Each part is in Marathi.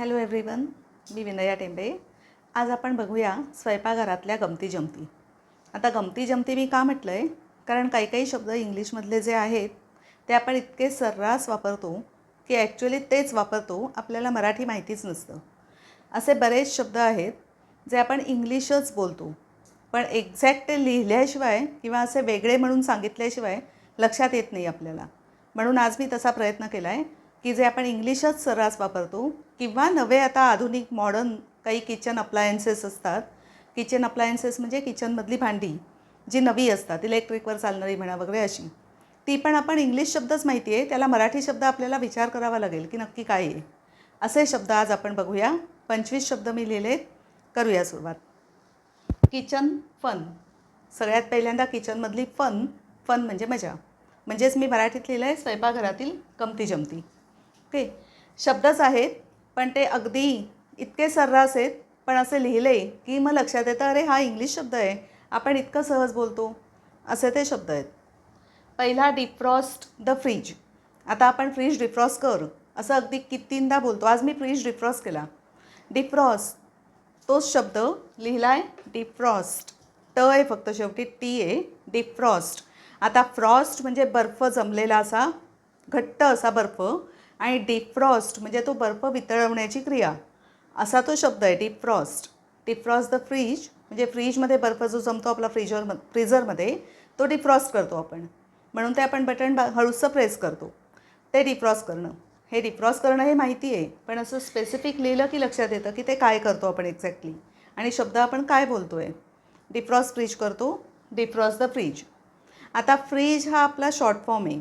हॅलो एव्हरीवन मी विनया टेंबे. आज आपण बघूया स्वयंपाकघरातल्या गमती जमती आता गमती जमती मी का म्हटलं आहे कारण काही काही शब्द इंग्लिशमधले जे आहेत ते आपण इतके सर्रास वापरतो की ॲक्च्युली तेच वापरतो आपल्याला मराठी माहितीच नसतं. असे बरेच शब्द आहेत जे आपण इंग्लिशच बोलतो. पण एक्झॅक्ट ते लिहिल्याशिवाय किंवा असे वेगळे म्हणून सांगितल्याशिवाय लक्षात येत नाही आपल्याला. म्हणून आज मी तसा प्रयत्न केला आहे की जे आपण इंग्लिशच सर्रास वापरतो किंवा नवे आता आधुनिक मॉडर्न काही किचन अप्लायन्सेस असतात. किचन अप्लायन्सेस म्हणजे किचनमधली भांडी जी नवी असतात इलेक्ट्रिकवर चालणारी म्हणा वगैरे अशी. ती पण आपण इंग्लिश शब्दच माहिती आहे त्याला मराठी शब्द आपल्याला विचार करावा लागेल की नक्की काय आहे. असे शब्द आज आपण बघूया. पंचवीस शब्द मी लिहिलेत. करूया सुरुवात. किचन फन सगळ्यात पहिल्यांदा किचनमधली फन फन म्हणजे मजा. म्हणजेच मी मराठीत लिहिलं आहे स्वयंपाकघरातील कमती जमती ओके शब्दच आहेत पण ते अगदी इतके सर्रास आहेत पण असे लिहिले की मग लक्षात येतं अरे हा इंग्लिश शब्द आहे. आपण इतकं सहज बोलतो. असे ते शब्द आहेत. पहिला डिफ्रॉस्ट द फ्रीज. आता आपण फ्रीज डिफ्रॉस्ट कर. असं अगदी कितींदा बोलतो. आज मी फ्रीज डिफ्रॉस्ट केला. डिफ्रॉस्ट तोच शब्द लिहिला आहे डिफ्रॉस्ट. ट आहे फक्त शेवटी टी आहे डिफ्रॉस्ट. आता फ्रॉस्ट म्हणजे बर्फ जमलेला असा घट्ट असा बर्फ आणि डिफ्रॉस्ट म्हणजे तो बर्फ वितळवण्याची क्रिया. असा तो शब्द आहे डिफ्रॉस्ट डिफ्रॉस्ट द फ्रीज म्हणजे फ्रीजमध्ये बर्फ जो जमतो आपला फ्रीजर फ्रीझरमध्ये तो डिफ्रॉस्ट करतो आपण. म्हणून ते आपण बटन बा हळूसं प्रेस करतो. ते डिफ्रॉस्ट करणं. हे डिफ्रॉस्ट करणं हे माहिती आहे पण असं स्पेसिफिक लिहिलं की लक्षात येतं की ते काय करतो आपण एक्झॅक्टली आणि शब्द आपण काय बोलतो आहे डिफ्रॉस्ट फ्रीज करतो डिफ्रॉस्ट द फ्रीज. आता फ्रीज हा आपला शॉर्ट फॉर्म आहे.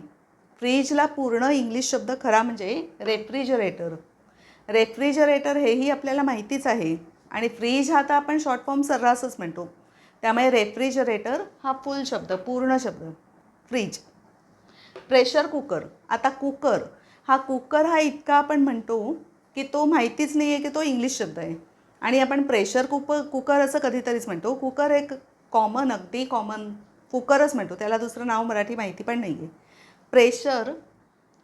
फ्रीजला पूर्ण इंग्लिश शब्द खरा म्हणजे रेफ्रिजरेटर. रेफ्रिजरेटर हेही आपल्याला माहितीच आहे. आणि फ्रीज हा तर आपण शॉर्ट फॉर्म सर्रासच म्हणतो. त्यामुळे रेफ्रिजरेटर हा फुल शब्द पूर्ण शब्द. फ्रीज. Pressure cooker. आता कुकर. हा कुकर हा इतका आपण म्हणतो की तो माहितीच नाही आहे की तो इंग्लिश शब्द आहे. आणि आपण प्रेशर कुकर कुकर असं कधीतरीच म्हणतो. कुकर एक कॉमन अगदी कॉमन कुकरच म्हणतो. त्याला दुसरं नाव मराठी माहिती पण नाही आहे प्रेशर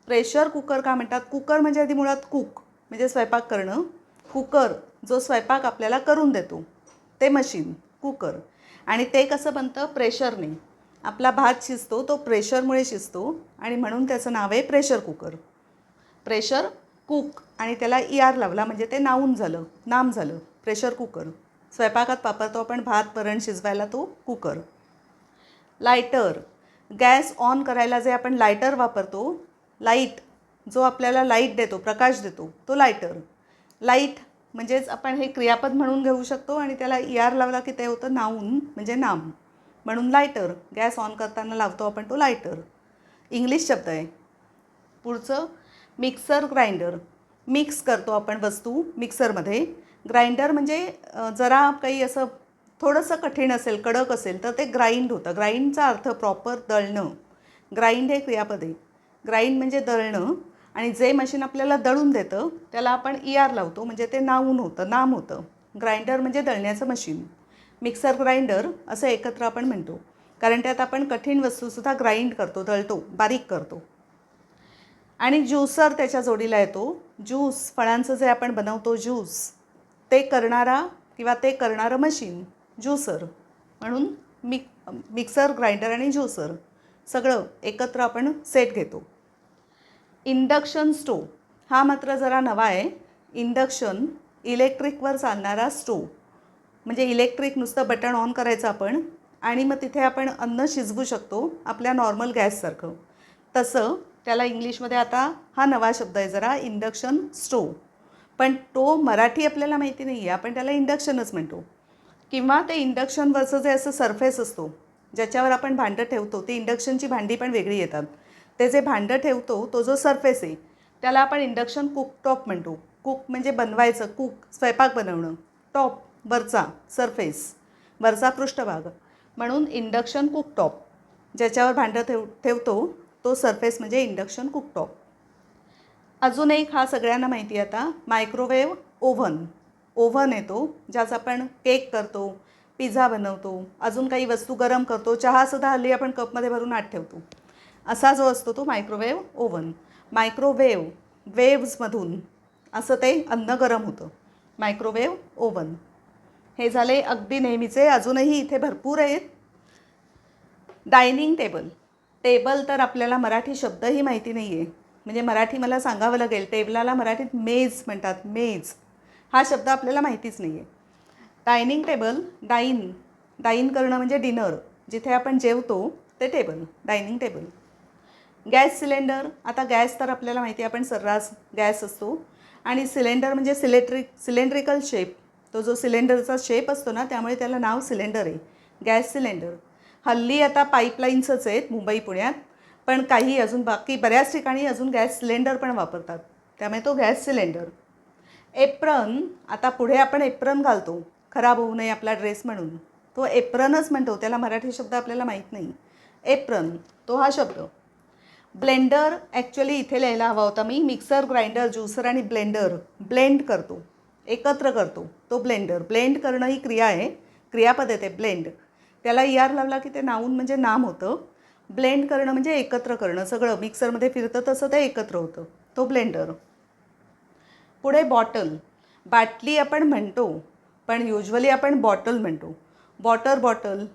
प्रेशर कुकर का म्हणतात? कुकर म्हणजे आधी मुळात कुक म्हणजे स्वयंपाक करणं. कुकर जो स्वयंपाक आपल्याला करून देतो. ते मशीन कुकर. आणि ते कसं बनतं? प्रेशरने. आपला भात शिजतो तो प्रेशरमुळे शिजतो. आणि म्हणून त्याचं नाव आहे प्रेशर कुकर. प्रेशर कुक आणि त्याला ई आर लावला म्हणजे ते नाऊन झालं नाम झालं. Pressure cooker. स्वयंपाकात वापरतो आपण भात वरण शिजवायला तो कुकर. लायटर गॅस ऑन करायला जे आपण लायटर वापरतो लाइट जो आपल्याला लाइट देतो प्रकाश देतो तो लायटर. लाइट म्हणजेच आपण हे क्रियापद म्हणून घेऊ शकतो आणि त्याला ई आर लावला की ते होतं नाऊन म्हणजे नाम. म्हणून लायटर गॅस ऑन करताना लावतो आपण तो लायटर. इंग्लिश शब्द आहे. पुढचं मिक्सर ग्राइंडर. मिक्स करतो आपण वस्तू मिक्सरमध्ये. ग्राइंडर म्हणजे जरा काही असं थोडंसं कठीण असेल कडक असेल तर ते ग्राइंड होतं. ग्राइंडचा अर्थ प्रॉपर दळणं. ग्राइंड हे क्रियापद. आहे ग्राइंड म्हणजे दळणं. आणि जे मशीन आपल्याला दळून देतं त्याला आपण ई आर लावतो. म्हणजे ते नावून होतं नाम होतं. ग्राइंडर म्हणजे दळण्याचं मशीन मिक्सर ग्राइंडर असं एकत्र आपण म्हणतो. कारण त्यात आपण कठीण वस्तूसुद्धा ग्राइंड करतो दळतो बारीक करतो. आणि ज्यूसर त्याच्या जोडीला येतो. ज्यूस फळांचं जे आपण बनवतो ज्यूस ते करणारा किंवा ते करणारं मशीन ज्युसर. म्हणून मिक मिक्सर ग्राइंडर आणि ज्युसर सगळं एकत्र आपण सेट घेतो. इंडक्शन स्टोव हा मात्र जरा नवा आहे. इंडक्शन इलेक्ट्रिकवर चालणारा स्टोव. म्हणजे इलेक्ट्रिक नुसतं बटन ऑन करायचं आपण आणि मग तिथे आपण अन्न शिजवू शकतो आपल्या नॉर्मल गॅससारखं तसं त्याला इंग्लिशमध्ये आता हा नवा शब्द आहे जरा इंडक्शन स्टोव. पण तो मराठी आपल्याला माहिती नाही आहे आपण त्याला इंडक्शनच म्हणतो. किंवा ते इंडक्शनवरचं जे असं सरफेस असतो ज्याच्यावर आपण भांडं ठेवतो ती इंडक्शनची भांडी पण वेगळी येतात. ते जे भांडं ठेवतो तो जो सरफेस आहे त्याला आपण इंडक्शन कुकटॉप म्हणतो. कुक म्हणजे बनवायचं कुक स्वयंपाक बनवणं. टॉप वरचा सरफेस वरचा पृष्ठभाग. म्हणून इंडक्शन कुकटॉप ज्याच्यावर भांडं ठेव ठेवतो तो सरफेस म्हणजे इंडक्शन कुकटॉप अजून एक हा सगळ्यांना माहिती आता मायक्रोवेव्ह ओव्हन ओव्हन येतो ज्याचा आपण केक करतो पिझ्झा बनवतो अजून काही वस्तू गरम करतो चहासुद्धा हल्ली आपण कपमध्ये भरून आत ठेवतो. असा जो असतो तो मायक्रोवेव्ह ओव्हन मायक्रोवेव्ह वेव्हजमधून असं ते अन्न गरम होतं. मायक्रोवेव्ह ओव्हन हे झाले अगदी नेहमीचे अजूनही इथे भरपूर आहेत. डायनिंग टेबल टेबल तर आपल्याला मराठी शब्दही माहिती नाही आहे म्हणजे मराठी मला सांगावं लागेल टेबलाला मराठीत मेज म्हणतात मेज हा शब्द आपल्याला माहितीच नाही आहे डायनिंग टेबल डाईन. डाईन करणं म्हणजे डिनर. जिथे आपण जेवतो ते table dining table. Gas cylinder आता गॅस तर आपल्याला माहिती आहे आपण सर्रास गॅस असतो. आणि सिलेंडर म्हणजे सिलेक्ट्रिक सिलेंड्रिकल शेप. तो जो सिलेंडरचा शेप असतो ना त्यामुळे त्याला नाव सिलेंडर आहे. Gas cylinder. हल्ली आता पाईपलाईन्सच आहेत मुंबई पुण्यात पण काही अजून बाकी बऱ्याच ठिकाणी अजून गॅस सिलेंडर पण वापरतात. त्यामुळे तो गॅस सिलेंडर. एप्रन आता पुढे आपण एप्रन घालतो. खराब होऊ नये आपला ड्रेस म्हणून. तो एप्रनच म्हणतो त्याला मराठी शब्द आपल्याला माहीत नाही. एप्रन तो हा शब्द. ब्लेंडर ॲक्च्युली इथे लिहायला हवा होता मी. मिक्सर ग्राइंडर ज्युसर आणि ब्लेंडर. ब्लेंड करतो. एकत्र करतो. तो ब्लेंडर. ब्लेंड करणं ही क्रिया आहे. क्रियापद आहे ते ब्लेंड. त्याला ई आर लावला की ते नाऊन म्हणजे नाम होतं. ब्लेंड करणं म्हणजे एकत्र करणं. सगळं मिक्सरमध्ये फिरतं तसं ते एकत्र होतं. तो ब्लेंडर. पुढे बॉटल. बाटली आपण म्हणतो पण युजली आपण बॉटल म्हणतो. वॉटर बॉटल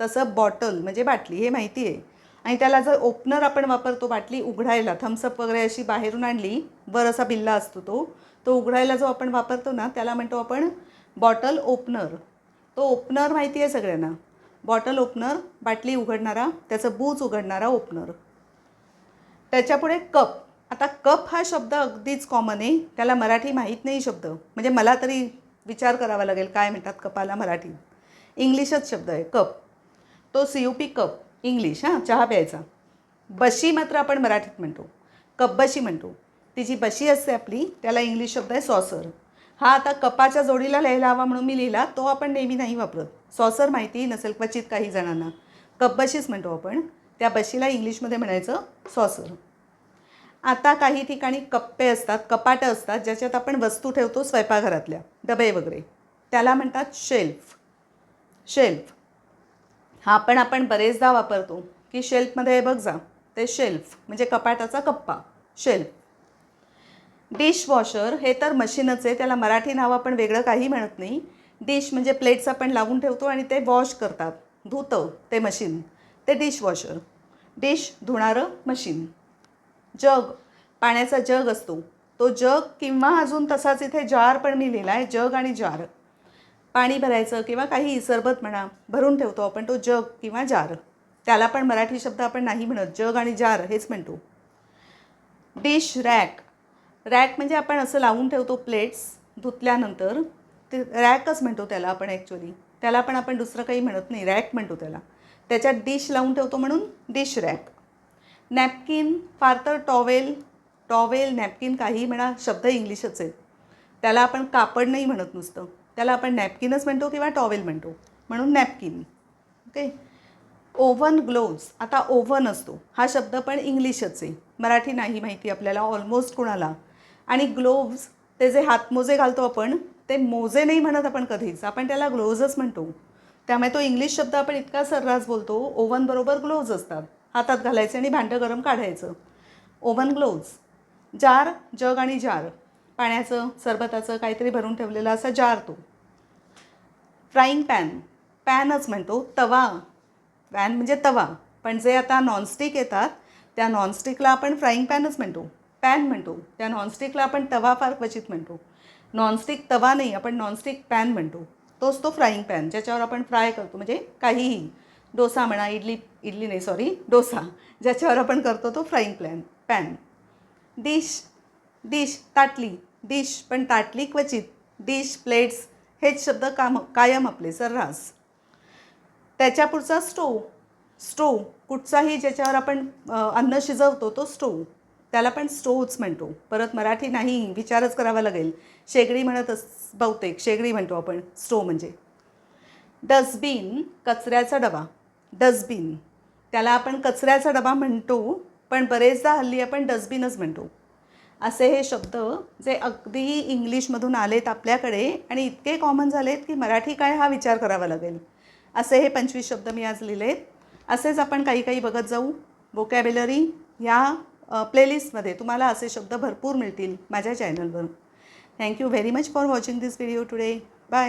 तसं बॉटल म्हणजे बाटली हे माहिती आहे. आणि त्याला जर ओपनर आपण वापरतो बाटली उघडायला थम्सअप वगैरे अशी बाहेरून आणली वर असा बिल्ला असतो तो तो उघडायला जो आपण वापरतो ना त्याला म्हणतो आपण बॉटल ओपनर. तो ओपनर माहिती आहे सगळ्यांना? बॉटल ओपनर बाटली उघडणारा त्याचं बूज उघडणारा ओपनर. त्याच्यापुढे कप. आता कप हा शब्द अगदीच कॉमन आहे. त्याला मराठी माहीत नाही शब्द. म्हणजे मला तरी विचार करावा लागेल काय म्हणतात कपाला मराठी? इंग्लिशच शब्द आहे कप. तो C U P cup English हां चहा प्यायचा. बशी मात्र आपण मराठीत म्हणतो. कपबशी म्हणतो. ती जी बशी असते आपली त्याला इंग्लिश शब्द आहे सॉसर. हा आता कपाच्या जोडीला लिहायला हवा म्हणून मी लिहिला तो आपण नेहमी नाही वापरत. सॉसर माहिती नसेल क्वचित काही जणांना. कपबशीच म्हणतो आपण. त्या बशीला इंग्लिशमध्ये म्हणायचं सॉसर. आता काही ठिकाणी कप्पे असतात कपाटं असतात ज्याच्यात आपण वस्तू ठेवतो स्वयंपाकघरातल्या डबे वगैरे. त्याला म्हणतात शेल्फ. शेल्फ. हा पण आपण बरेचदा वापरतो की शेल्फमध्ये हे बघ जा ते शेल्फ म्हणजे कपाटाचा कप्पा. शेल्फ. डिशवॉशर हे तर मशीनच आहे त्याला मराठी नाव आपण वेगळं काही म्हणत नाही. डिश म्हणजे प्लेट्स आपण लावून ठेवतो आणि ते वॉश करतात. धुतं ते मशीन. ते डिशवॉशर. Dish धुणारं machine. जग पाण्याचा जग असतो. तो जग किंवा अजून तसाच इथे जार पण मी लिहिला आहे जग आणि जार. पाणी भरायचं किंवा काही सरबत म्हणा भरून ठेवतो आपण तो जग किंवा जार. त्याला पण मराठी शब्द आपण नाही म्हणत जग आणि जार हेच म्हणतो. Dish rack. रॅक म्हणजे आपण असं लावून ठेवतो प्लेट्स धुतल्यानंतर ते रॅकच म्हणतो त्याला आपण ॲक्च्युली त्याला पण आपण दुसरं काही म्हणत नाही रॅक म्हणतो त्याला. त्याच्यात डिश लावून ठेवतो म्हणून डिश रॅक. नॅपकिन फार तर टॉवेल टॉवेल नॅपकिन काही म्हणा शब्द इंग्लिशच. आहेत त्याला आपण कापड नाही म्हणत नुसतं. त्याला आपण नॅपकिनच म्हणतो किंवा टॉवेल म्हणतो. म्हणून नॅपकिन. ओके? Oven gloves. आता ओव्हन असतो. हा शब्द पण इंग्लिशच. आहे मराठी नाही माहिती आपल्याला ऑलमोस्ट कुणाला. आणि ग्लोव्ज ते जे हातमोजे घालतो आपण ते मोजे नाही म्हणत आपण कधीच. आपण त्याला ग्लोव्जच म्हणतो. त्यामुळे तो इंग्लिश शब्द आपण इतका सर्रास बोलतो ओव्हनबरोबर ग्लोव्ज असतात. हातात घालायचे आणि भांडं गरम काढायचं. ओव्हन ग्लोव्ज जार जग आणि जार. पाण्याचं सरबताचं काहीतरी भरून ठेवलेलं असा जार तो. फ्राईंग पॅन पॅनच म्हणतो तवा. पॅन म्हणजे तवा. पण जे आता नॉनस्टिक येतात त्या नॉनस्टिकला आपण फ्राईंग पॅनच म्हणतो. पॅन म्हणतो. त्या नॉनस्टिकला आपण तवा फार क्वचित म्हणतो. नॉनस्टिक तवा नाही आपण नॉनस्टिक पॅन म्हणतो. तोच तो फ्राईंग पॅन ज्याच्यावर आपण फ्राय करतो. म्हणजे काहीही. डोसा म्हणा इडली इडली नाही सॉरी डोसा. ज्याच्यावर आपण करतो तो frying plan pan dish dish ताटली. Dish पण ताटली क्वचित. डिश प्लेट्स हेच शब्द काम कायम आपले सर्रास. त्याच्या पुढचा स्टोव स्टोव कुठचाही ज्याच्यावर आपण अन्न शिजवतो तो स्टोव त्याला पण स्टोवच म्हणतो. परत मराठी नाही विचारच करावा लागेल. शेगडी म्हणत अस बहुतेक शेगडी म्हणतो आपण. स्टोव म्हणजे. डस्टबिन कचऱ्याचा डबा. डस्टबिन. त्याला आपण कचऱ्याचा डबा म्हणतो पण बरेचदा हल्ली आपण डस्टबिनच म्हणतो. असे हे शब्द जे अगदी इंग्लिशमधून आलेत आपल्याकडे आणि इतके कॉमन झालेत की मराठी काय हा विचार करावा लागेल. असे हे पंचवीस शब्द मी आज लिहिलेत. असेच आपण काही काही बघत जाऊ. वोकॅबलरी या प्लेलिस्टमध्ये तुम्हाला असे शब्द भरपूर मिळतील माझ्या चॅनलवर thank you very much for watching this video today bye